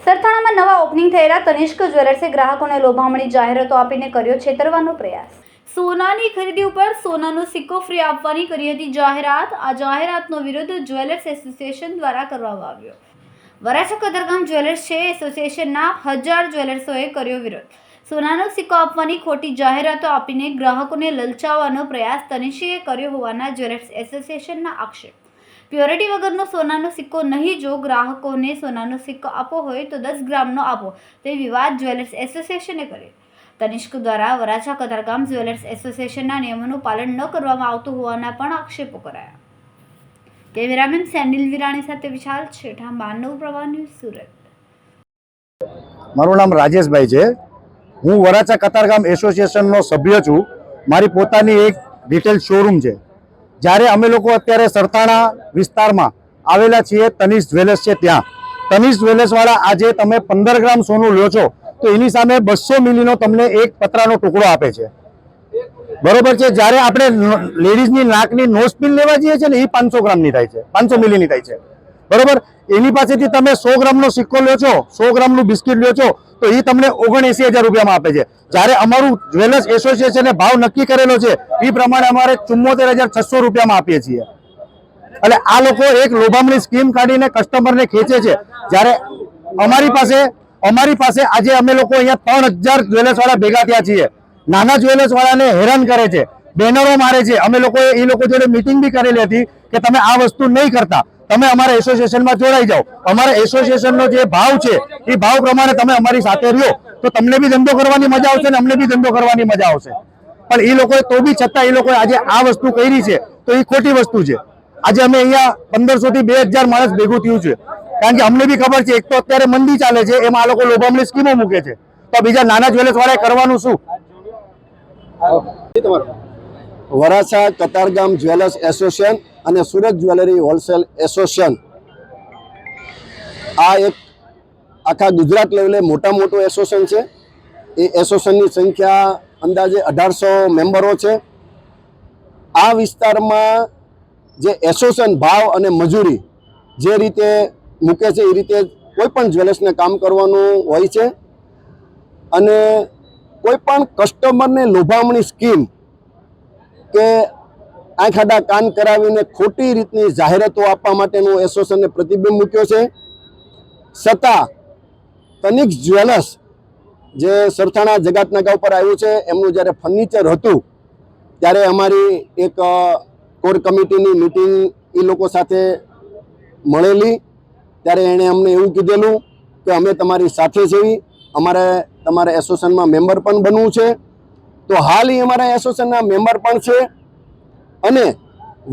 સરથાણામાં નવા ઓપનિંગ થયેલા તનિષ્ક જ્વેલર્સે ગ્રાહકોને લોભામણી જાહેરાતો આપીને કર્યો છેતરવાનો પ્રયાસ. સોનાની ખરીદી ઉપર સોનાનો સિક્કો ફ્રી આપવાની કરી હતી જાહેરાત. આ જાહેરાતનો વિરોધ જ્વેલર્સ એસોસિએશન દ્વારા કરવામાં આવ્યો. વરાછા કદરગામ જ્વેલર્સ છે એસોસિએશનના હજાર જ્વેલર્સોએ કર્યો વિરોધ. સોનાનો સિક્કો આપવાની ખોટી જાહેરાતો આપીને ગ્રાહકોને લલચાવવાનો પ્રયાસ તનિષીએ કર્યો હોવાના જ્વેલર્સ એસોસિએશનના આક્ષેપ. પ્યોરિટી વગરનો સોનાનો સિક્કો નહીં, જો ગ્રાહકોને સોનાનો સિક્કો આપવો હોય તો દસ ગ્રામનો આપો, તે વિવાદ જ્વેલર્સ એસોસિએશને કર્યો. તનિષ્ક દ્વારા વરાછા કતારગામ જ્વેલર્સ એસોસિએશનના નિયમોનું પાલન ન કરવામાં આવતું હોવાના પણ આક્ષેપો કરાયા. કેમેરામેન સેનિલ વિરાણી સાથે વિશાલ છેઠા માનવ પ્રવાહ ન્યૂઝ સુરત. મારું નામ રાજેશભાઈ છે. હું વરાછા કતારગામ એસોસિએશનનો સભ્ય છું. મારી પોતાની એક રિટેલ શોરૂમ છે. જ્યારે અમે લોકો અત્યારે સરથાણા વિસ્તારમાં આવેલા છીએ તનિષ જ્વેલર્સ છે ત્યાં. તનિષ જ્વેલર્સવાળા આજે તમે પંદર ગ્રામ સોનું લો છો, તો એની સામે બસો મિલીનો તમને એક પતરાનો ટુકડો આપે છે. બરોબર છે? જ્યારે આપણે લેડીઝની નાકની નોઝ પિન લેવા જઈએ છીએ ને, એ પાંચસો ગ્રામની થાય છે. પાંચસો મિલીની થાય છે. બરોબર? એની પાસેથી તમે સો ગ્રામનો સિક્કો લ્યો છો, સો ગ્રામનું બિસ્કિટ લ્યો છો, તો એ તમને ઓગણએસી હજાર રૂપિયામાં આપે છે. જ્યારે અમારું જ્વેલર્સ એસોસિએશને ભાવ નક્કી કરેલો છે એ પ્રમાણે અમારે ચુમ્મોતેર હજાર છસો રૂપિયામાં આપીએ છીએ. એટલે આ લોકો એક લોભામણી સ્કીમ કાઢીને કસ્ટમરને ખેંચે છે. જ્યારે અમારી પાસે અમારી પાસે આજે અમે લોકો અહીંયા ત્રણ હજાર જ્વેલર્સવાળા ભેગા થયા છીએ. નાના જ્વેલર્સવાળાને હેરાન કરે છે, બેનરો મારે છે. અમે લોકો એ લોકો જોડે મિટિંગ બી કરેલી હતી કે તમે આ વસ્તુ નહીં કરતા. તમે અમારા એસોસિએશનમાં જોડાઈ જાઓ. અમારા એસોસિએશનનો જે ભાવ છે, એ ભાવ પ્રમાણે તમે અમારી સાથે રહ્યો. તો તમને બી ધંધો કરવાની મજા આવશે ને અમને બી ધંધો કરવાની મજા આવશે. પણ એ લોકોએ તો બી છતાં એ લોકોએ આજે આ વસ્તુ કરી છે, તો એ ખોટી વસ્તુ છે. આજે અમે અહીંયા પંદરસો થી બે હજાર માણસ ભેગું થયું છે. કારણ કે અમને બી ખબર છે, એક તો અત્યારે મંદી ચાલે છે, એમાં આ લોકો લોભામણી સ્કીમો મૂકે છે. તો બીજા નાના જ્વેલર્સ વાળાએ કરવાનું શું? વરાછા કતારગામ જ્વેલર્સ એસોસિએશન અને સુરત જ્વેલરી હોલસેલ એસોસિએશન. આ એક આખા ગુજરાત લેવલે મોટા મોટું એસોસિએશન છે. એ એસોસિએશનની સંખ્યા અંદાજે અઢારસો મેમ્બરો છે. આ વિસ્તારમાં જે એસોસિએશન ભાવ અને મજૂરી જે રીતે મૂકે છે એ રીતે કોઈ પણ જ્વેલર્સને કામ કરવાનું હોય છે. અને કોઈ પણ કસ્ટમરને લોભામણી સ્કીમ કે આંખ આડા કાન કરાવીને ખોટી રીતની જાહેરાતો આપવા માટેનું એસોસિએશને પ્રતિબંધ મૂક્યો છે. છતાં તનિક જ્વેલર્સ જે સરથાણા જગાતનાકા ઉપર આવ્યું છે, એમનું જ્યારે ફર્નિચર હતું, ત્યારે અમારી એક કોર કમિટીની મિટિંગ એ લોકો સાથે મળેલી. ત્યારે એણે અમને એવું કીધેલું કે અમે તમારી સાથે છીએ, અમારે તમારા એસોસિએશનમાં મેમ્બર પણ બનવું છે. તો હાલ એ અમારા એસોસિએશનના મેમ્બર પણ છે. અને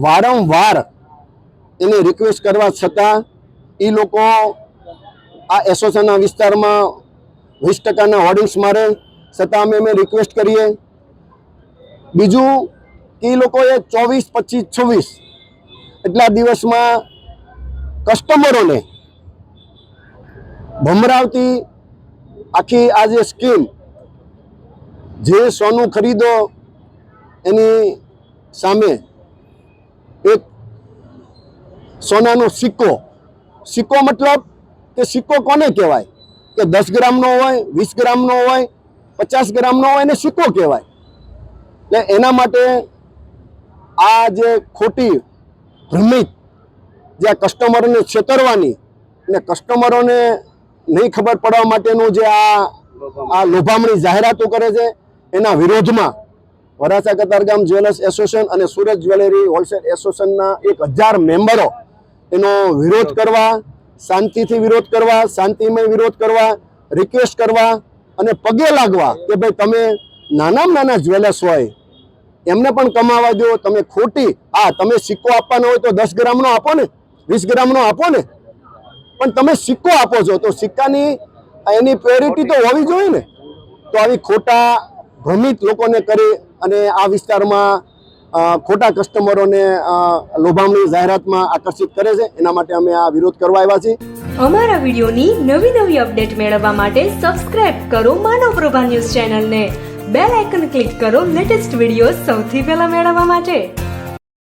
વારંવાર એને રિક્વેસ્ટ કરવા છતાં એ લોકો આ એસોસિએશનના વિસ્તારમાં વીસ ટકાના હોર્ડિંગ્સ મારે, છતાં અમે અમે રિક્વેસ્ટ કરીએ. બીજું કે એ લોકોએ ચોવીસ, પચીસ, છવ્વીસ એટલા દિવસમાં કસ્ટમરોને ભમરાવતી આખી આ જે સ્કીમ જે સોનું ખરીદો એની સામે એક સોનાનો સિક્કો. સિક્કો મતલબ કે સિક્કો કોને કહેવાય? કે દસ ગ્રામનો હોય, વીસ ગ્રામનો હોય, પચાસ ગ્રામનો હોય, એને સિક્કો કહેવાય. એટલે એના માટે આ જે ખોટી ભ્રમિત જે આ કસ્ટમરોને છેતરવાની અને કસ્ટમરોને નહીં ખબર પડવા માટેનું જે આ આ લોભામણી જાહેરાતો કરે છે એના વિરોધમાં વરાછા કતારગામ જ્વેલર્સ એસોસિએશન અને સુરત જ્વેલરી હોલસેલ એસોસિએશનના એક હજાર મેમ્બરો એનો વિરોધ કરવા, શાંતિથી વિરોધ કરવા, શાંતિમય વિરોધ કરવા રિક્વેસ્ટ કરવા અને પગે લાગવા કે ભાઈ તમે નાનામાં નાના જ્વેલર્સ હોય, એમને પણ કમાવા દો, તમે ખોટી, હા, તમે સિક્કો આપવાનો હોય તો દસ ગ્રામનો આપો ને, વીસ ગ્રામનો આપો ને. પણ તમે સિક્કો આપો છો, તો સિક્કાની એની પ્યોરિટી તો હોવી જોઈએ ને. તો આવી ખોટા ભ્રમિત લોકોને કરી અને આ વિસ્તારમાં ખોટા કસ્ટમરોને લોભામણી જાહેરાતમાં આકર્ષિત કરે છે. એના માટે અમે આ વિરોધ કરવા આવ્યા છીએ. અમારા વિડિયોની નવી નવી અપડેટ મેળવવા માટે સબસ્ક્રાઇબ કરો માનવ પ્રભા ન્યૂઝ ચેનલને. બેલ આઇકન ક્લિક કરો લેટેસ્ટ વીડિયો સૌથી પહેલા મેળવવા માટે.